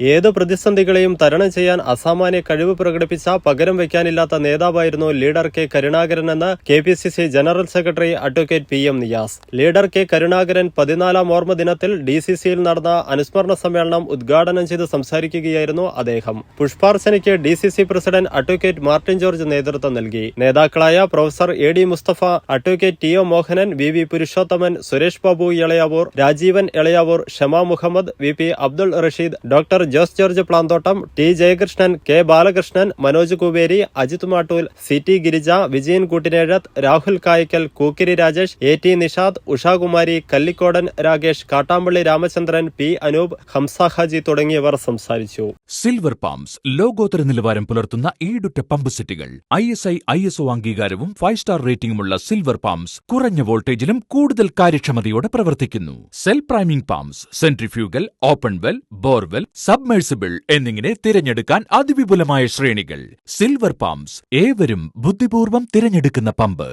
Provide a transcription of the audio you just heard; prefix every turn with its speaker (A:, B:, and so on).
A: ഏത് പ്രതിസന്ധികളെയും തരണം ചെയ്യാൻ അസാമാന്യ കഴിവ് പ്രകടിപ്പിച്ച പകരം വയ്ക്കാനില്ലാത്ത നേതാവായിരുന്നു ലീഡർ കെ കരുണാകരൻ എന്ന് K P C C general secretary advocate P M Niyas. Leader K Karunakaran പതിനാലാം ഓർമ്മ ദിനത്തിൽ ഡി സി സിയിൽ നടന്ന അനുസ്മരണ സമ്മേളനം ഉദ്ഘാടനം ചെയ്ത് സംസാരിക്കുകയായിരുന്നു അദ്ദേഹം. പുഷ്പാർച്ചനയ്ക്ക് D C C president advocate Martin George നേതൃത്വം നൽകി. നേതാക്കളായ professor A D Mustafa advocate T O Mohanan V V Purushothaman Suresh Babu Elayavoor Rajeevan Elayavoor Shama Muhammad V P Abdul Rasheed doctor Jose George Planthottam T Jayakrishnan K Balakrishnan Manoj Kuberi Ajith Mattool C T Girija Vijayan Koottinezhath Rahul Kaykkal Kookkiri Rajesh A T Nishad Ushakumari Kallikodan Rakesh Kattampally Ramachandran P Anoop Hamsa Haji തുടങ്ങിയവർ സംസാരിച്ചു.
B: Silver pumps ലോകോത്തര നിലവാരം പുലർത്തുന്ന ഈടുറ്റ pump സെറ്റുകൾ I S I I S O അംഗീകാരവും five star റേറ്റിംഗുമുള്ള silver pumps കുറഞ്ഞ വോൾട്ടേജിലും കൂടുതൽ കാര്യക്ഷമതയോടെ പ്രവർത്തിക്കുന്നു. Self priming pumps centrifugal open well borewell submersible എന്നിങ്ങനെ തിരഞ്ഞെടുക്കാൻ അതിവിപുലമായ ശ്രേണികൾ. സിൽവർ പമ്പ്സ് ഏവരും ബുദ്ധിപൂർവം തിരഞ്ഞെടുക്കുന്ന പമ്പ്